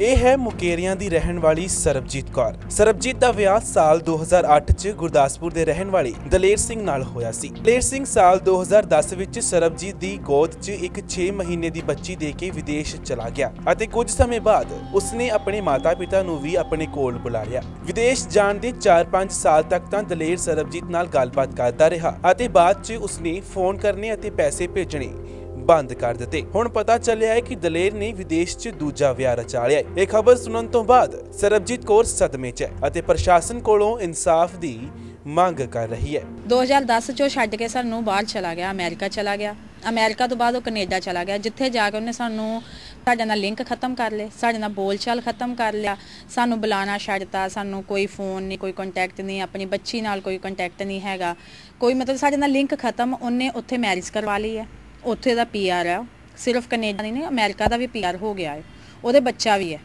ਇਹ ਹੈ ਮੁਕੇਰੀਆਂ ਦੀ ਰਹਿਣ ਵਾਲੀ ਸਰਬਜੀਤ ਕੌਰ। ਸਰਬਜੀਤ ਦਾ ਵਿਆਹ ਸਾਲ 2008 ਚ ਗੁਰਦਾਸਪੁਰ ਦੇ ਰਹਿਣ ਵਾਲੀ ਦਲੇਰ ਸਿੰਘ ਨਾਲ ਹੋਇਆ ਸੀ। ਦਲੇਰ ਸਿੰਘ ਸਾਲ 2010 ਵਿੱਚ ਸਰਬਜੀਤ ਦੀ ਗੋਦ 'ਚ ਇੱਕ 6 ਮਹੀਨੇ ਦੀ ਬੱਚੀ ਦੇ ਕੇ ਵਿਦੇਸ਼ ਚਲਾ ਗਿਆ ਅਤੇ ਕੁਝ ਸਮੇਂ ਬਾਅਦ ਉਸਨੇ ਆਪਣੇ ਮਾਤਾ-ਪਿਤਾ ਨੂੰ ਵੀ ਆਪਣੇ ਕੋਲ ਬੁਲਾ ਲਿਆ। ਵਿਦੇਸ਼ ਜਾਣ ਦੇ 4-5 ਸਾਲ ਤੱਕ ਤਾਂ ਦਲੇਰ ਸਰਬਜੀਤ ਨਾਲ ਗੱਲਬਾਤ ਕਰਦਾ ਰਿਹਾ ਅਤੇ ਬਾਅਦ 'ਚ ਉਸਨੇ ਫੋਨ ਕਰਨੇ ਅਤੇ ਪੈਸੇ ਭੇਜਣੇ ਬੰਦ ਕਰ ਦਿੱਤੇ। ਹੁਣ ਪਤਾ ਚੱਲਿਆ ਹੈ ਕਿ ਦਲੇਰ ਨੇ ਵਿਦੇਸ਼ 'ਚ ਦੂਜਾ ਵਿਆਹ ਰਚਾ ਲਿਆ ਇਹ ਖਬਰ ਸੁਣਨ ਤੋਂ ਬਾਅਦ ਸਰਬਜੀਤ ਕੌਰ ਸਦਮੇ 'ਚ ਹੈ ਅਤੇ ਪ੍ਰਸ਼ਾਸਨ ਕੋਲੋਂ ਇਨਸਾਫ ਦੀ ਮੰਗ ਕਰ ਰਹੀ ਹੈ। 2010 ਚੋਂ ਛੱਡ ਕੇ ਸਾਨੂੰ ਬਾਹਰ ਚਲਾ ਗਿਆ, ਅਮਰੀਕਾ ਚਲਾ ਗਿਆ। ਅਮਰੀਕਾ ਤੋਂ ਬਾਅਦ ਉਹ ਕੈਨੇਡਾ ਚਲਾ ਗਿਆ, ਜਿੱਥੇ ਜਾ ਕੇ ਉਹਨੇ ਸਾਨੂੰ ਸਾਡੇ ਨਾਲ ਲਿੰਕ ਖਤਮ ਕਰ ਲਏ, ਸਾਡੇ ਨਾਲ ਬੋਲਚਾਲ ਖਤਮ ਕਰ ਲਿਆ। ਸਾਨੂੰ ਬੁਲਾਣਾ ਛੱਡਤਾ ਸਾਨੂੰ ਕੋਈ ਫੋਨ ਨਹੀਂ, ਕੋਈ ਕੰਟੈਕਟ ਨਹੀਂ, ਆਪਣੀ ਬੱਚੀ ਨਾਲ ਕੋਈ ਕੰਟੈਕਟ ਨਹੀਂ ਹੈਗਾ। ਕੋਈ ਮਤਲਬ ਸਾਡੇ ਨਾਲ ਲਿੰਕ ਖਤਮ, ਉਹਨੇ ਉੱਥੇ ਮੈਰਿਜ ਕਰਵਾ ਲਈ ਹੈ। ਉੱਥੇ ਦਾ ਪੀਆਰ ਆ। ਉਹ। ਸਿਰਫ ਕੈਨੇਡਾ ਨਹੀਂ, ਅਮਰੀਕਾ ਦਾ ਵੀ ਪੀਆਰ ਹੋ ਗਿਆ ਹੈ। ਉਹਦੇ ਬੱਚਾ ਵੀ ਹੈ।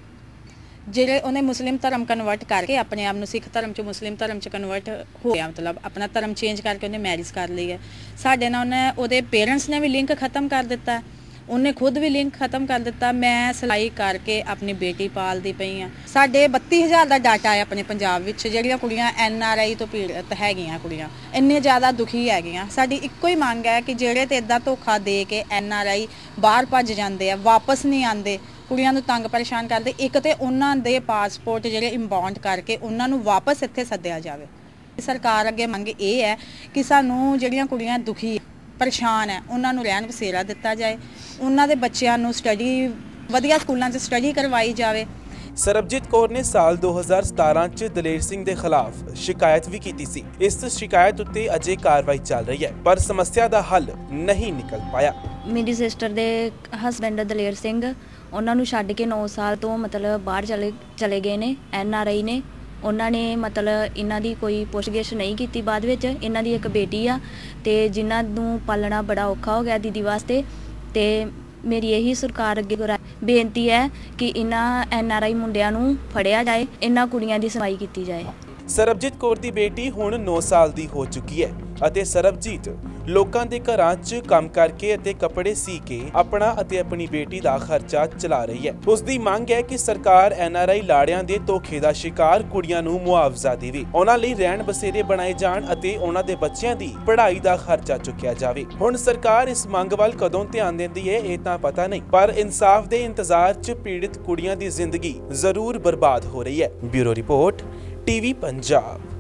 ਜਿਹੜੇ ਉਹਨੇ ਮੁਸਲਿਮ ਧਰਮ ਕਨਵਰਟ ਕਰਕੇ ਆਪਣੇ ਆਪ ਨੂੰ ਸਿੱਖ ਧਰਮ ਚ, ਮੁਸਲਿਮ ਧਰਮ ਚ ਕਨਵਰਟ ਹੋ ਗਿਆ, ਮਤਲਬ ਆਪਣਾ ਧਰਮ ਚੇਂਜ ਕਰਕੇ ਉਹਨੇ ਮੈਰਿਜ ਕਰ ਲਈ ਹੈ। ਸਾਡੇ ਨਾਲ ਉਹਨੇ, ਉਹਦੇ ਪੇਰੈਂਟਸ ਨੇ ਵੀ ਲਿੰਕ ਖਤਮ ਕਰ ਦਿੱਤਾ ਉਹਨੇ ਖੁਦ ਵੀ ਲਿੰਕ ਖਤਮ ਕਰ ਦਿੱਤਾ। ਮੈਂ ਸਿਲਾਈ ਕਰਕੇ ਆਪਣੀ ਬੇਟੀ ਪਾਲਦੀ ਪਈ ਆ। ਸਾਡੇ 32000 ਦਾ ਡਾਟਾ ਹੈ ਆਪਣੇ ਪੰਜਾਬ ਵਿੱਚ, ਜਿਹੜੀਆਂ ਕੁੜੀਆਂ ਐਨ ਆਰ ਆਈ ਤੋਂ ਪੀੜਤ ਹੈਗੀਆਂ ਕੁੜੀਆਂ। ਇੰਨੇ ਜ਼ਿਆਦਾ ਦੁਖੀ ਹੈਗੀਆਂ। ਸਾਡੀ ਇੱਕੋ ਹੀ ਮੰਗ ਹੈ ਕਿ ਜਿਹੜੇ ਤੇ ਇਦਾਂ ਧੋਖਾ ਦੇ ਕੇ ਐਨ ਆਰ ਆਈ ਬਾਹਰ ਭੱਜ ਜਾਂਦੇ ਆ, ਵਾਪਸ ਨਹੀਂ ਆਉਂਦੇ, ਕੁੜੀਆਂ ਨੂੰ ਤੰਗ ਪਰੇਸ਼ਾਨ ਕਰਦੇ, ਇੱਕ ਤੇ ਉਹਨਾਂ ਦੇ ਪਾਸਪੋਰਟ ਜਿਹੜੇ ਇੰਬਾਉਂਡ ਕਰਕੇ ਉਹਨਾਂ ਨੂੰ ਵਾਪਸ ਇੱਥੇ ਸੱਦਿਆ ਜਾਵੇ। ਸਰਕਾਰ ਅੱਗੇ ਮੰਗ ਇਹ ਹੈ ਕਿ ਸਾਨੂੰ ਜਿਹੜੀਆਂ ਕੁੜੀਆਂ ਦੁਖੀ, ਪਰੇਸ਼ਾਨ ਹੈ, ਉਹਨਾਂ ਨੂੰ ਰਹਿਣ ਬਸੇਰਾ ਦਿੱਤਾ ਜਾਏ। ਉਹਨਾਂ ਦੇ ਬੱਚਿਆਂ ਨੂੰ ਸਟੱਡੀ ਵਧੀਆ ਸਕੂਲਾਂ 'ਚ ਸਟੱਡੀ ਕਰਵਾਈ ਜਾਵੇ। ਸਰਬਜੀਤ ਕੌਰ ਨੇ ਸਾਲ 2017 ਚ ਦਲੇਰ ਸਿੰਘ ਦੇ ਖਿਲਾਫ ਸ਼ਿਕਾਇਤ ਵੀ ਕੀਤੀ ਸੀ। ਇਸ ਸ਼ਿਕਾਇਤ ਉੱਤੇ ਅਜੇ ਕਾਰਵਾਈ ਚੱਲ ਰਹੀ ਹੈ ਪਰ ਸਮੱਸਿਆ ਦਾ ਹੱਲ ਨਹੀਂ ਨਿਕਲ ਪਾਇਆ। ਮੇਰੀ ਸਿਸਟਰ ਦੇ ਹਸਬੰਡ ਦਲੇਰ ਸਿੰਘ ਉਹਨਾਂ ਨੂੰ ਛੱਡ ਕੇ 9 ਸਾਲ ਤੋਂ ਮਤਲਬ ਬਾਹਰ ਚਲੇ ਚਲੇ ਗਏ ਨੇ ਐਨ ਆਰ ਆਈ ਨੇ। ਉਹਨਾਂ ਨੇ ਮਤਲਬ ਇਹਨਾਂ ਦੀ ਕੋਈ ਪੁੱਛਗਿੱਛ ਨਹੀਂ ਕੀਤੀ ਬਾਅਦ ਵਿੱਚ। ਇਹਨਾਂ ਦੀ ਇੱਕ ਬੇਟੀ ਆ ਤੇ ਜਿਨ੍ਹਾਂ ਨੂੰ ਪਾਲਣਾ ਬੜਾ ਔਖਾ ਹੋ ਗਿਆ ਦੀਦੀ ਵਾਸਤੇ। ਤੇ ਮੇਰੀ ਇਹੀ ਸਰਕਾਰ ਅੱਗੇ ਗੁਰਾ- ਬੇਨਤੀ ਹੈ ਕਿ ਇਹਨਾਂ ਐਨ ਆਰ ਆਈ ਮੁੰਡਿਆਂ ਨੂੰ ਫੜਿਆ ਜਾਏ, ਇਹਨਾਂ ਕੁੜੀਆਂ ਦੀ ਸੁਣਵਾਈ ਕੀਤੀ ਜਾਏ। ਸਰਬਜੀਤ ਕੌਰ ਦੀ ਬੇਟੀ ਹੁਣ 9 ਸਾਲ ਦੀ ਹੋ ਚੁੱਕੀ ਹੈ ਅਤੇ ਸਰਬਜੀਤ ਲੋਕਾਂ ਦੇ ਘਰਾਂ 'ਚ ਕੰਮ ਕਰਕੇ ਅਤੇ ਕੱਪੜੇ ਸੀ ਕੇ ਆਪਣਾ ਅਤੇ ਆਪਣੀ ਬੇਟੀ ਦਾ ਖਰਚਾ ਚਲਾ ਰਹੀ ਹੈ। ਉਸ ਦੀ ਮੰਗ ਹੈ ਕਿ ਸਰਕਾਰ ਐਨਆਰਆਈ ਲਾੜਿਆਂ ਦੇ ਧੋਖੇ ਦਾ ਸ਼ਿਕਾਰ ਕੁੜੀਆਂ ਨੂੰ ਮੁਆਵਜ਼ਾ ਦੇਵੇ। ਉਹਨਾਂ ਲਈ ਰਹਿਣ ਬਸੇਰੇ ਬਣਾਏ ਜਾਣ ਅਤੇ ਉਹਨਾਂ ਦੇ ਬੱਚਿਆਂ ਦੀ ਪੜ੍ਹਾਈ ਦਾ ਖਰਚਾ ਚੁੱਕਿਆ ਜਾਵੇ। ਹੁਣ ਸਰਕਾਰ ਇਸ ਮੰਗ ਵੱਲ ਕਦੋਂ ਧਿਆਨ ਦਿੰਦੀ ਹੈ ਇਹ ਤਾਂ ਪਤਾ ਨਹੀਂ, ਪਰ ਇਨਸਾਫ ਦੇ ਇੰਤਜ਼ਾਰ 'ਚ ਪੀੜਿਤ ਕੁੜੀਆਂ ਦੀ ਜ਼ਿੰਦਗੀ ਜ਼ਰੂਰ ਬਰਬਾਦ ਹੋ ਰਹੀ ਹੈ। Bureau report, TV Punjab.